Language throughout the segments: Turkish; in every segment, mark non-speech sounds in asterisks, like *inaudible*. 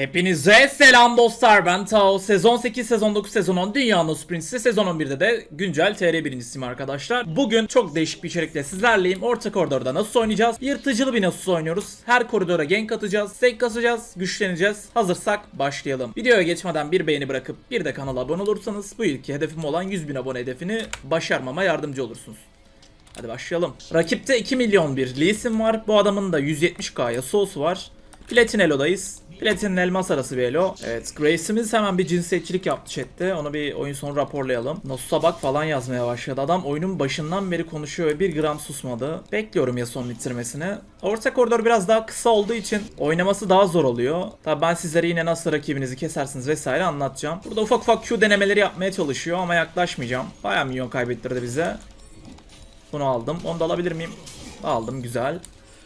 Hepinize selam dostlar ben Tao. Sezon 8, sezon 9, sezon 10 Dünyanın Sprints'i sezon 11'de de güncel TR birincisiyim arkadaşlar. Bugün çok değişik bir içerikle sizlerleyim. Orta koridorda nasıl oynayacağız? Yırtıcılı bir nasıl oynuyoruz? Her koridora gank atacağız, stack kasacağız, güçleneceğiz. Hazırsak başlayalım. Videoya geçmeden bir beğeni bırakıp bir de kanala abone olursanız bu yılki hedefim olan 100 bin abone hedefini başarmama yardımcı olursunuz. Hadi başlayalım. Rakipte 2 milyon bir Lee Sin var. Bu adamın da 170k Yasuo'su var. Platin Elo'dayız. Platin'in elmas arası bir elo. Evet Grace'imiz hemen bir cinsiyetçilik yaptı chatte. Onu bir oyun sonu raporlayalım. Nosus'a bak falan yazmaya başladı. Adam oyunun başından beri konuşuyor ve bir gram susmadı. Bekliyorum Yasuo'nun bitirmesini. Orta koridor biraz daha kısa olduğu için oynaması daha zor oluyor. Tabi ben sizlere yine nasıl rakibinizi kesersiniz vesaire anlatacağım. Burada ufak ufak Q denemeleri yapmaya çalışıyor ama yaklaşmayacağım. Bayağı milyon kaybettirdi bize. Bunu aldım. Onu da alabilir miyim? Aldım güzel.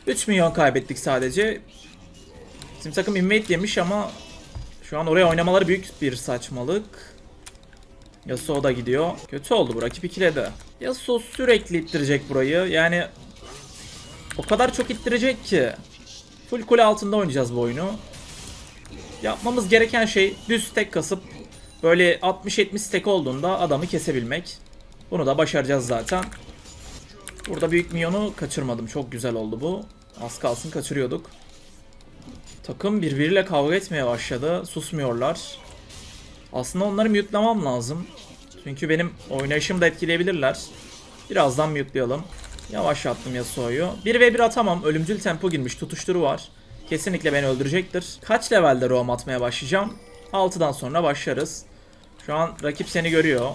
3 milyon kaybettik sadece. Bizim takım invade yemiş ama şu an oraya oynamaları büyük bir saçmalık. Yasuo da gidiyor. Kötü oldu bu rakip ikiledi. Yasuo sürekli ittirecek burayı. Yani o kadar çok ittirecek ki. Full kule altında oynayacağız bu oyunu. Yapmamız gereken şey düz stack kasıp böyle 60-70 stack olduğunda adamı kesebilmek. Bunu da başaracağız zaten. Burada büyük minyonu kaçırmadım. Çok güzel oldu bu. Az kalsın kaçırıyorduk. Takım birbiriyle kavga etmeye başladı. Susmuyorlar. Aslında onları mute'lamam lazım. Çünkü benim oynayışımı da etkileyebilirler. Birazdan mute'layalım. Yavaşlattım Yasuo'yu. 1v1 atamam. Ölümcül tempo girmiş. Tutuşturu var. Kesinlikle beni öldürecektir. Kaç levelde roam atmaya başlayacağım? 6'dan sonra başlarız. Şu an rakip seni görüyor.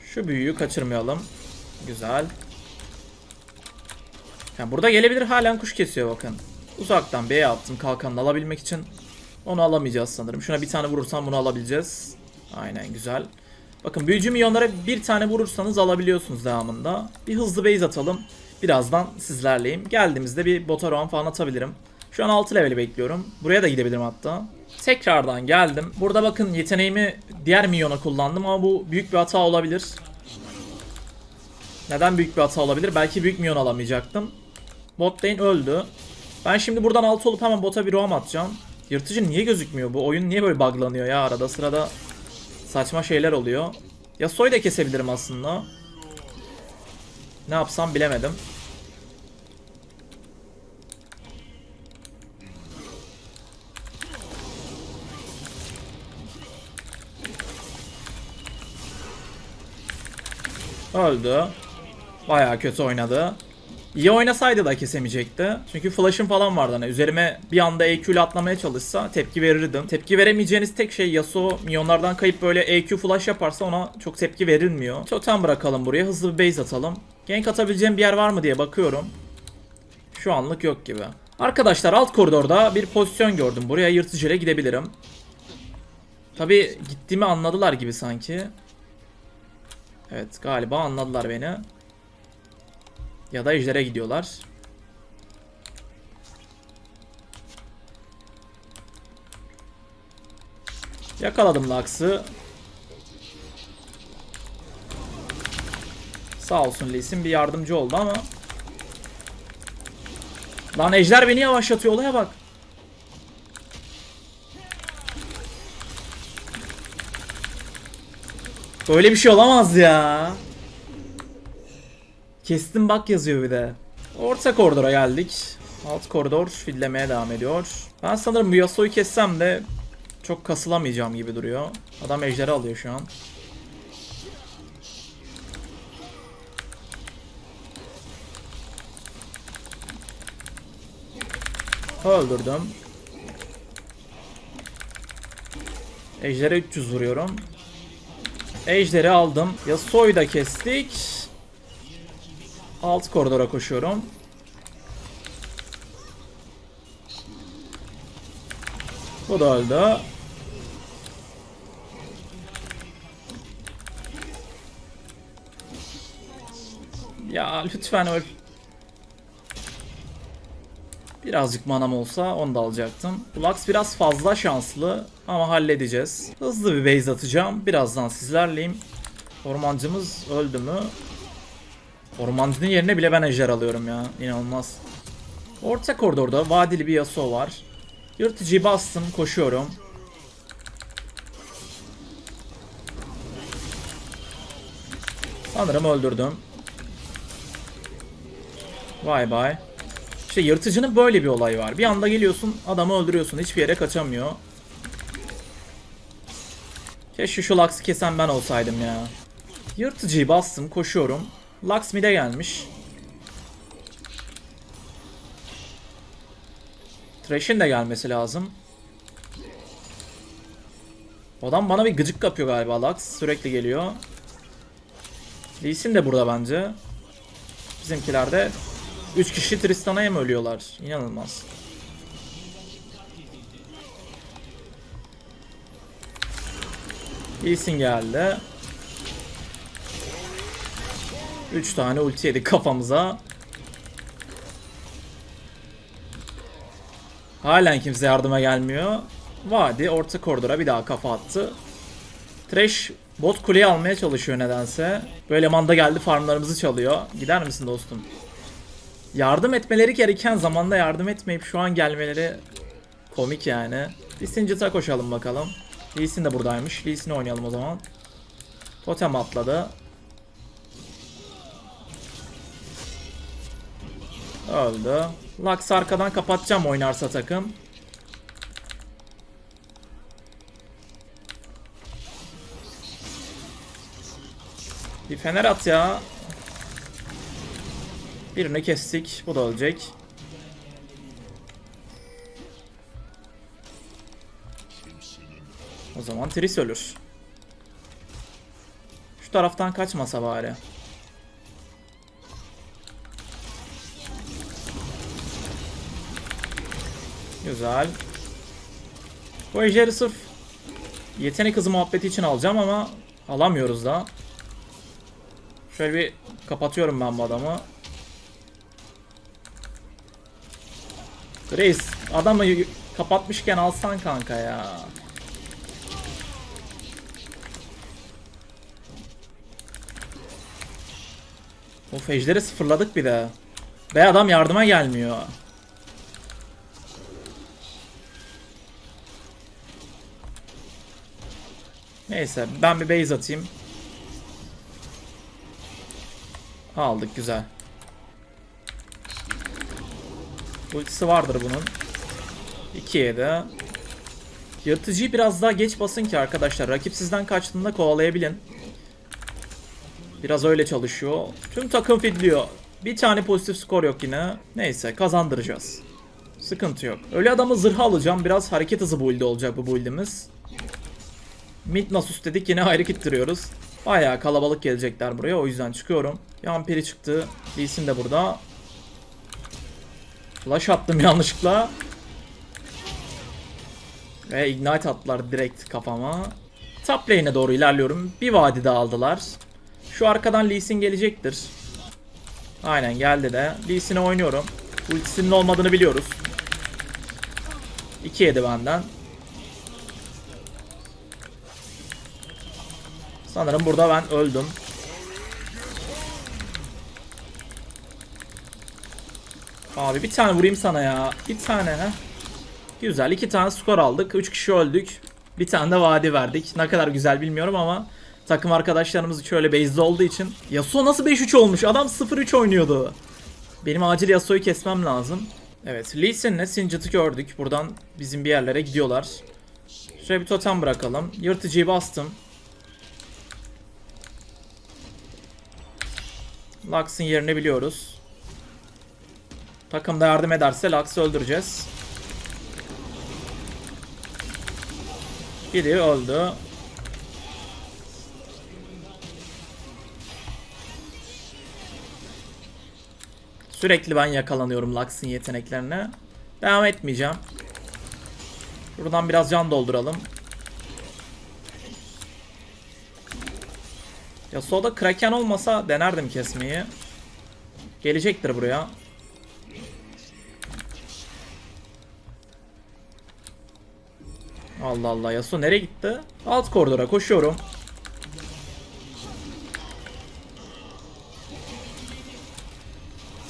Şu büyüyü kaçırmayalım. Güzel. Yani burada gelebilir halen kuş kesiyor bakın. Uzaktan B'ye attım kalkanını alabilmek için. Onu alamayacağız sanırım. Şuna bir tane vurursam bunu alabileceğiz. Aynen güzel. Bakın büyücü milyonlara bir tane vurursanız alabiliyorsunuz devamında. Bir hızlı base atalım. Birazdan sizlerleyim. Geldiğimizde bir bota roam falan atabilirim. Şu an 6 leveli bekliyorum. Buraya da gidebilirim hatta. Tekrardan geldim. Burada bakın yeteneğimi diğer milyona kullandım ama bu büyük bir hata olabilir. Neden büyük bir hata olabilir? Belki büyük milyon alamayacaktım. Bot lane öldü. Ben şimdi buradan alt olup hemen bota bir roam atacağım. Yırtıcı niye gözükmüyor? Bu oyun niye böyle buglanıyor ya arada sırada saçma şeyler oluyor. Yasuo'yu da kesebilirim aslında. Ne yapsam bilemedim. Öldü. Bayağı kötü oynadı. İyi oynasaydı da kesemeyecekti. Çünkü flash'ım falan vardı hani üzerime bir anda EQ ile atlamaya çalışsa tepki verirdim. Tepki veremeyeceğiniz tek şey Yasuo milyonlardan kayıp böyle EQ flash yaparsa ona çok tepki verilmiyor. Totem bırakalım buraya hızlı bir base atalım. Gank atabileceğim bir yer var mı diye bakıyorum. Şu anlık yok gibi. Arkadaşlar alt koridorda bir pozisyon gördüm. Buraya yırtıcıyla gidebilirim. Tabi gittiğimi anladılar gibi sanki. Evet galiba anladılar beni. Ya da ejdere gidiyorlar. Yakaladım Lux'ı. Sağ olsun Lee Sin bir yardımcı oldu ama. Lan ejder beni yavaşlatıyor olaya bak. Böyle bir şey olamaz ya. Kestim bak yazıyor bir de. Orta koridora geldik. Alt koridor fillemeye devam ediyor. Ben sanırım bu Yasuo'yu kessem de çok kasılamayacağım gibi duruyor. Adam ejderi alıyor şu an. Öldürdüm. Ejder'e 300 vuruyorum. Ejder'i aldım. Yasuo'yu da kestik. Alt koridora koşuyorum. Bu da öldü. Ya lütfen öl. Birazcık manam olsa onu da alacaktım. Lux biraz fazla şanslı ama halledeceğiz. Hızlı bir base atacağım. Birazdan sizlerleyim. Ormancımız öldü mü? Ormancının yerine bile ben ejder alıyorum ya. İnanılmaz. Orta koridorda vadili bir Yasuo var. Yırtıcıyı bastım, koşuyorum. Sanırım öldürdüm. Vay vay. İşte yırtıcının böyle bir olayı var. Bir anda geliyorsun, adamı öldürüyorsun. Hiçbir yere kaçamıyor. Keşke şu Lux'ı kesen ben olsaydım ya. Yırtıcıyı bastım, koşuyorum. Lux mid'e gelmiş. Thresh'in de gelmesi lazım. Adam bana bir gıcık kapıyor galiba Lux. Sürekli geliyor. Lee de burada bence. Bizimkiler de 3 kişi Tristan'a mı ölüyorlar? İnanılmaz. Lee geldi. 3 tane ulti yedik kafamıza. Halen kimse yardıma gelmiyor. Vadi orta koridora bir daha kafa attı. Trash bot kuleyi almaya çalışıyor nedense. Böyle manda geldi farmlarımızı çalıyor. Gider misin dostum? Yardım etmeleri gereken zamanda yardım etmeyip şu an gelmeleri komik yani. Bir Singit'a koşalım bakalım. Lee Sin de buradaymış. Lee Sin'i oynayalım o zaman. Totem atladı. Öldü. Lux arkadan kapatacağım oynarsa takım. Bir fener at ya. Birini kestik. Bu da ölecek. O zaman Tris ölür. Şu taraftan kaçmasa bari. Güzel. Bu ejderi sırf yetenek hızı muhabbeti için alacağım ama alamıyoruz da. Şöyle bir kapatıyorum ben bu adamı. Reis adamı kapatmışken alsan kanka ya. Of ejderi sıfırladık bir de. Be adam yardıma gelmiyor. Neyse ben bir base atayım. Aldık güzel. Ultisi vardır bunun. 2'ye de. Yırtıcıyı biraz daha geç basın ki arkadaşlar. Rakip sizden kaçtığında kovalayabilin. Biraz öyle çalışıyor. Tüm takım fidliyor. Bir tane pozitif skor yok yine. Neyse kazandıracağız. Sıkıntı yok. Öyle adamı zırha alacağım. Biraz hareket hızı build olacak bu build'imiz. Mid Nasus dedik yine ayrı gittiriyoruz. Bayağı kalabalık gelecekler buraya o yüzden çıkıyorum. Yampiri çıktı. Lee Sin de burada. Flash attım yanlışlıkla. Ve ignite attılar direkt kafama. Top lane'e doğru ilerliyorum. Bir vadi daha aldılar. Şu arkadan Lee gelecektir. Aynen geldi de. Lee oynuyorum. Ultisinin olmadığını biliyoruz. 2 yedi benden. Sanırım burada ben öldüm. Abi bir tane vurayım sana ya. Bir tane. Güzel. iki tane skor aldık. Üç kişi öldük. Bir tane de vadi verdik. Ne kadar güzel bilmiyorum ama takım arkadaşlarımız şöyle base'de olduğu için. Yasuo nasıl 5-3 olmuş? Adam 0-3 oynuyordu. Benim acil Yasuo'yu kesmem lazım. Evet Lee Sin'le Singed'ı gördük. Buradan bizim bir yerlere gidiyorlar. Şöyle bir totem bırakalım. Yırtıcıyı bastım. Lux'ın yerini biliyoruz. Takım da yardım ederse Lux'ı öldüreceğiz. Biri öldü. Sürekli ben yakalanıyorum Lux'ın yeteneklerine. Devam etmeyeceğim. Buradan biraz can dolduralım. Ya solda Kraken olmasa denerdim kesmeyi. Gelecektir buraya. Allah Allah Yasuo nereye gitti? Alt koridora koşuyorum.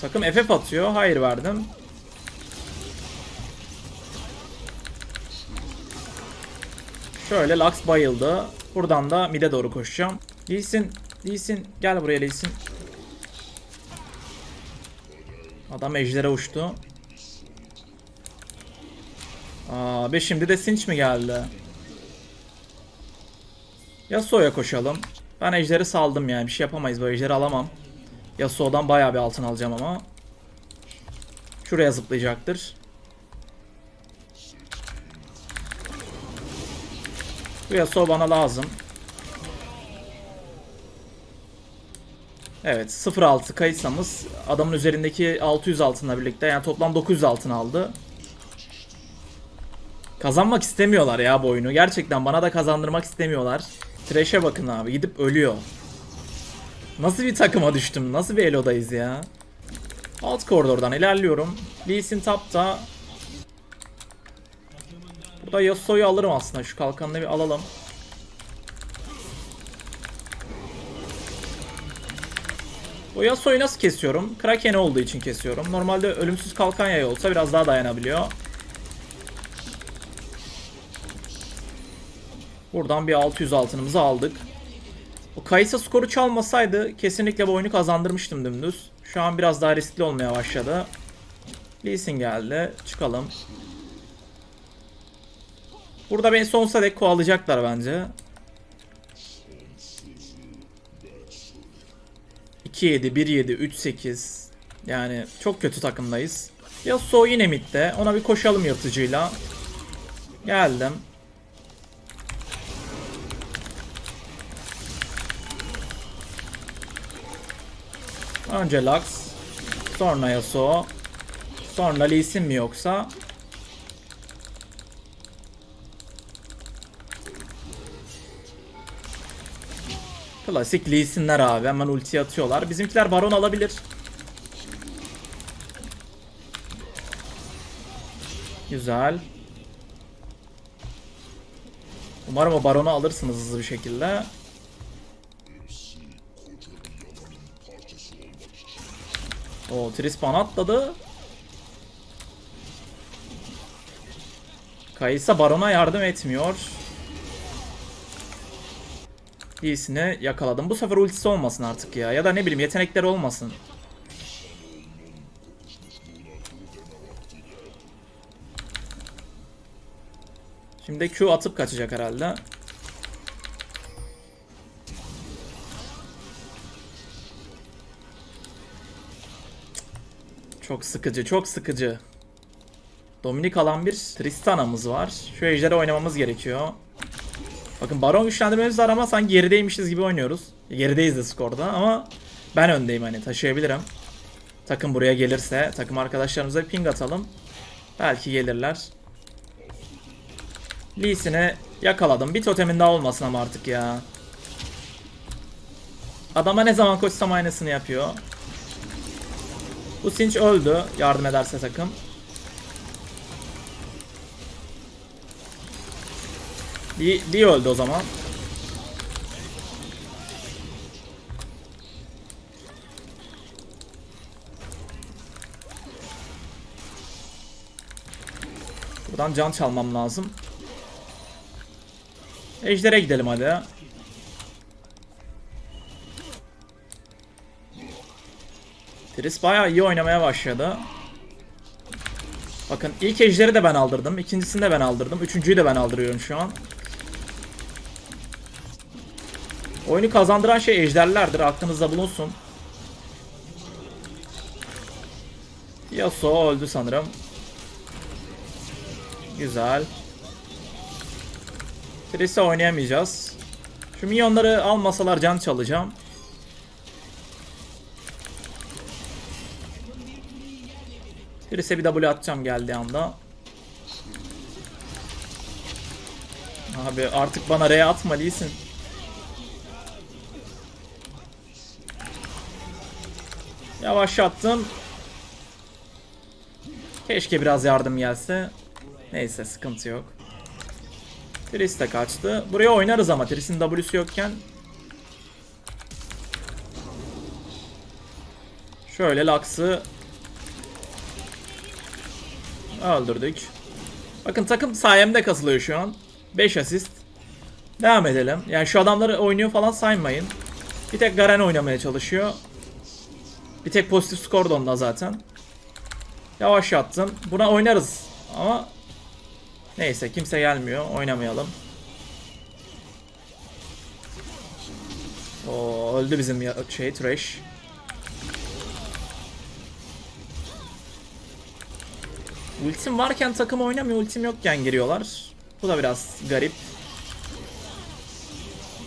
Takım FF atıyor. Hayır verdim. Şöyle Lux bayıldı. Buradan da mid'e doğru koşacağım. Lee Sin, Lee Sin. Gel buraya Lee Sin. Adam ejdere uçtu. Aa, be şimdi de Sinch mi geldi? Yasuo'ya koşalım. Ben ejderi saldım yani. Bir şey yapamayız. Bu ejderi alamam. Yasuo'dan bayağı bir altın alacağım ama. Şuraya zıplayacaktır. Bu Yasuo bana lazım. Evet 0.6 kayıtsamız adamın üzerindeki 600 altınla birlikte yani toplam 900 altın aldı. Kazanmak istemiyorlar ya bu oyunu. Gerçekten bana da kazandırmak istemiyorlar. Trash'e bakın abi gidip ölüyor. Nasıl bir takıma düştüm? Nasıl bir elodayız ya? Alt koridordan ilerliyorum. Lee Sin tapta. Burada Yasuo'yu alırım aslında. Şu kalkanını bir alalım. Bu Yasuo'yu nasıl kesiyorum? Kraken olduğu için kesiyorum. Normalde ölümsüz kalkan yayı olsa biraz daha dayanabiliyor. Buradan bir 600 altınımızı aldık. O Kayısa skoru çalmasaydı kesinlikle bu oyunu kazandırmıştım dümdüz. Şu an biraz daha riskli olmaya başladı. Lee Sin geldi. Çıkalım. Burada beni sonsuza dek kovalayacaklar bence. 2-7, 1-7, 3-8. Yani çok kötü takımdayız. Yasuo yine midde. Ona bir koşalım yırtıcıyla. Geldim. Önce Lux. Sonra Yasuo. Sonra Lee Sin mi yoksa? Klasik Lee Sin'ler abi. Hemen ulti atıyorlar. Bizimkiler Baron alabilir. Güzel. Umarım o Baron'u alırsınız hızlı bir şekilde. O Tris bana atladı. Kayısa Baron'a yardım etmiyor. İyisini yakaladım. Bu sefer ultisi olmasın artık ya. Ya da ne bileyim yetenekleri olmasın. Şimdi Q atıp kaçacak herhalde. Çok sıkıcı, çok sıkıcı. Dominik alan bir Tristana'mız var. Şu ejderi oynamamız gerekiyor. Bakın Baron güçlendirmemiz var ama sanki gerideymişiz gibi oynuyoruz. Gerideyiz de skorda ama ben öndeyim hani taşıyabilirim. Takım buraya gelirse takım arkadaşlarımıza bir ping atalım. Belki gelirler. Lee Sin'i yakaladım. Bir totemin daha olmasın ama artık ya. Adama ne zaman koşsam aynısını yapıyor. Bu Sinch öldü. Yardım ederse takım. Lee, Lee öldü o zaman. Buradan can çalmam lazım. Ejder'e gidelim hadi. Tris bayağı iyi oynamaya başladı. Bakın ilk ejderi de ben aldırdım. ikincisini de ben aldırdım. Üçüncüyü de ben aldırıyorum şu an. Oyunu kazandıran şey ejderlerdir. Aklınızda bulunsun. Yasuo öldü sanırım. Güzel. Tris'e oynayamayacağız. Şu minyonları almasalar can çalacağım. Tris'e bir W atacağım geldiği anda. Abi artık bana R atma Lee'sin. Yavaşlattım. Keşke biraz yardım gelse. Neyse sıkıntı yok. Tris de kaçtı. Buraya oynarız ama Tris'in W'su yokken. Şöyle Lux'ı öldürdük. Bakın takım sayemde kasılıyor şu an. 5 asist. Devam edelim. Yani şu adamları oynuyor falan saymayın. Bir tek Garen oynamaya çalışıyor. Bir tek pozitif skor da onda zaten. Yavaş yattım. Buna oynarız ama neyse kimse gelmiyor. Oynamayalım. Oo öldü bizim ya- şey Thresh. Ultim varken takım oynamıyor, ultim yokken giriyorlar. Bu da biraz garip.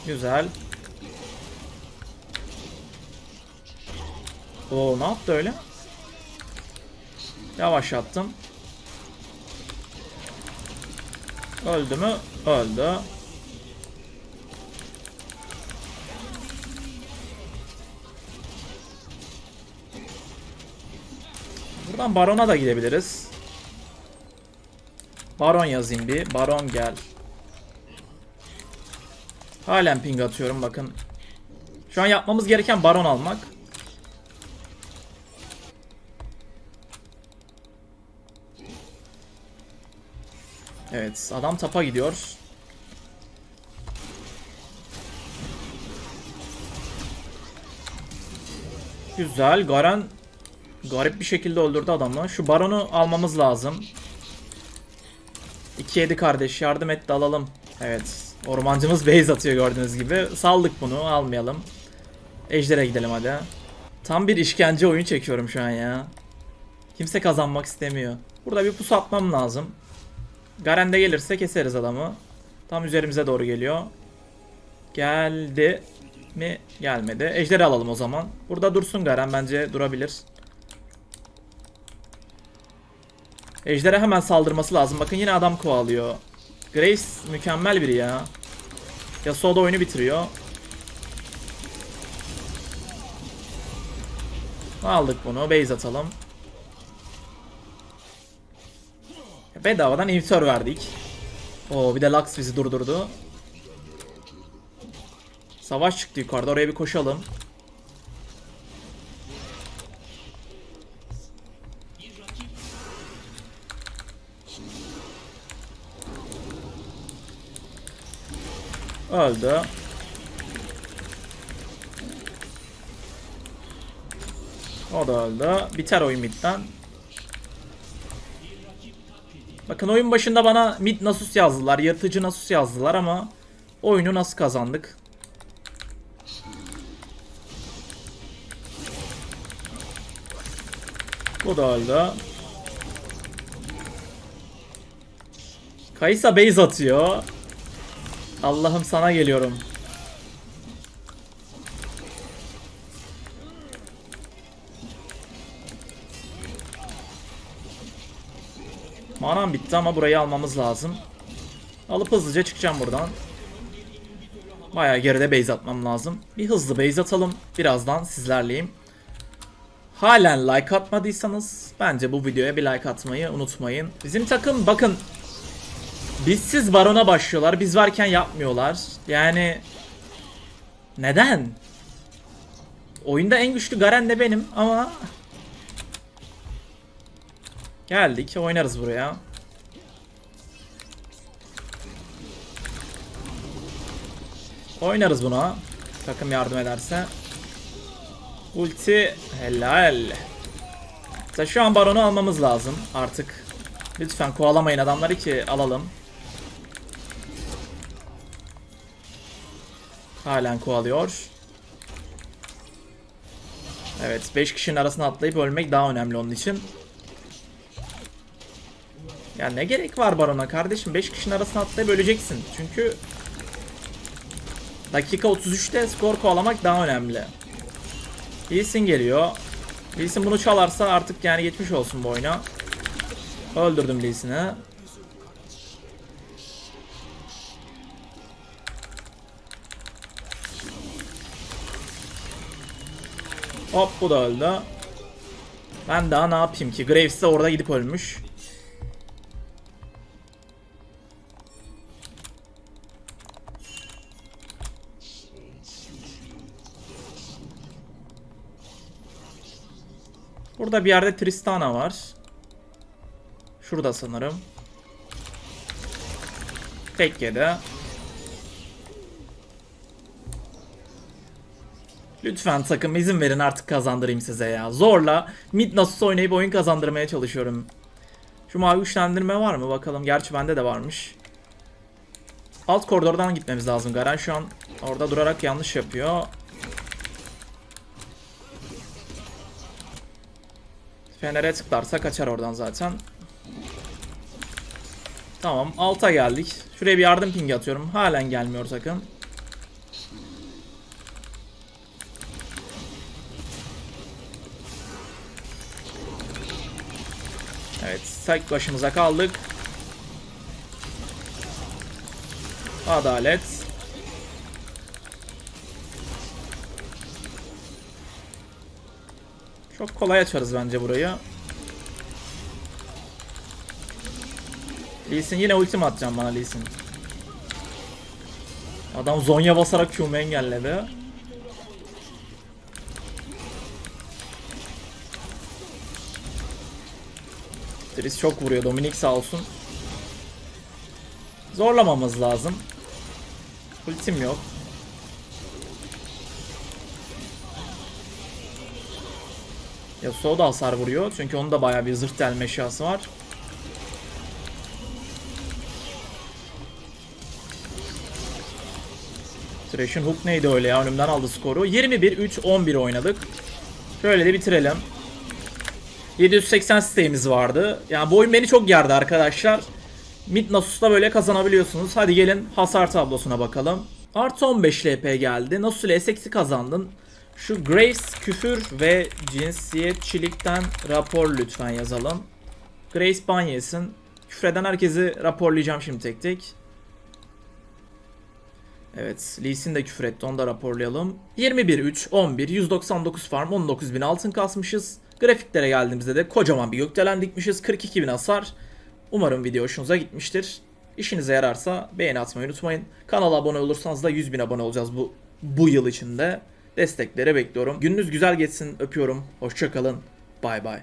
Güzel. Oo ne yaptı öyle? Yavaş attım. Öldü mü? Öldü. Buradan Baron'a da gidebiliriz. Baron yazayım bir. Baron gel. Halen ping atıyorum bakın. Şu an yapmamız gereken Baron almak. Evet adam tapa gidiyor. Güzel. Garen garip bir şekilde öldürdü adamı. Şu baronu almamız lazım. 2-7 kardeş yardım et de alalım. Evet. Ormancımız *laughs* base atıyor gördüğünüz gibi. Saldık bunu almayalım. Ejder'e gidelim hadi. Tam bir işkence oyun çekiyorum şu an ya. Kimse kazanmak istemiyor. Burada bir pusu atmam lazım. Garen gelirse keseriz adamı. Tam üzerimize doğru geliyor. Geldi mi? Gelmedi. Ejder'i alalım o zaman. Burada dursun Garen bence durabilir. Ejder'e hemen saldırması lazım. Bakın yine adam kovalıyor. Grace mükemmel biri ya. Yasuo da oyunu bitiriyor. Aldık bunu. Base atalım. Bedavadan inhibitör verdik. Oo bir de Lux bizi durdurdu. Savaş çıktı yukarıda. Oraya bir koşalım. Öldü. O da öldü. Biter oyun midden. Bakın oyun başında bana mid Nasus yazdılar, yırtıcı Nasus yazdılar ama oyunu nasıl kazandık? Bu da öldü. Kaysa base atıyor. Allah'ım sana geliyorum. Manam bitti ama burayı almamız lazım. Alıp hızlıca çıkacağım buradan. Bayağı geride base atmam lazım. Bir hızlı base atalım. Birazdan sizlerleyim. Halen like atmadıysanız bence bu videoya bir like atmayı unutmayın. Bizim takım bakın bizsiz barona başlıyorlar. Biz varken yapmıyorlar. Yani neden? Oyunda en güçlü Garen de benim ama Geldik oynarız buraya. Oynarız buna. Takım yardım ederse. Ulti helal. İşte şu an baronu almamız lazım artık. Lütfen kovalamayın adamları ki alalım. Halen kovalıyor. Evet 5 kişinin arasına atlayıp ölmek daha önemli onun için. Ya ne gerek var barona kardeşim 5 kişinin arasına atlayıp öleceksin. Çünkü dakika 33'te skor kovalamak daha önemli. Lee Sin geliyor. Lee Sin bunu çalarsa artık yani geçmiş olsun bu oyuna. Öldürdüm Lee Sin'i. Hop bu da öldü. Ben daha ne yapayım ki? Graves de orada gidip ölmüş. Burada bir yerde Tristana var. Şurada sanırım. Tek yedi. Lütfen takım izin verin artık kazandırayım size ya. Zorla mid nasıl oynayıp oyun kazandırmaya çalışıyorum. Şu mavi güçlendirme var mı bakalım. Gerçi bende de varmış. Alt koridordan gitmemiz lazım. Garen şu an orada durarak yanlış yapıyor. Fener'e tıklarsa kaçar oradan zaten. Tamam alta geldik. Şuraya bir yardım pingi atıyorum. Halen gelmiyor takım. Evet tek başımıza kaldık. Adalet. Çok kolay açarız bence burayı. Lee Sin yine ultim atacağım bana Lee Sin. Adam Zonya basarak Q'mu engelledi. Tris çok vuruyor. Dominik sağ olsun. Zorlamamız lazım. Ultim yok. Yasuo da hasar vuruyor. Çünkü onun da bayağı bir zırh delme eşyası var. Thresh'in hook neydi öyle ya? Önümden aldı skoru. 21-3-11 oynadık. Şöyle de bitirelim. 780 siteğimiz vardı. Yani bu oyun beni çok yardı arkadaşlar. Mid Nasus'ta böyle kazanabiliyorsunuz. Hadi gelin hasar tablosuna bakalım. Artı 15 LP geldi. Nasus ile SX'i kazandın. Şu Graves küfür ve cinsiyetçilikten rapor lütfen yazalım. Grace ban yesin. Küfreden herkesi raporlayacağım şimdi tek tek. Evet, Lee Sin de küfür etti. Onu da raporlayalım. 21 3 11 199 farm 19.000 altın kasmışız. Grafiklere geldiğimizde de kocaman bir gökdelen dikmişiz. 42.000 hasar. Umarım video hoşunuza gitmiştir. İşinize yararsa beğeni atmayı unutmayın. Kanala abone olursanız da 100.000 abone olacağız bu bu yıl içinde. Destekleri bekliyorum. Gününüz güzel geçsin. Öpüyorum. Hoşçakalın. Bay bay.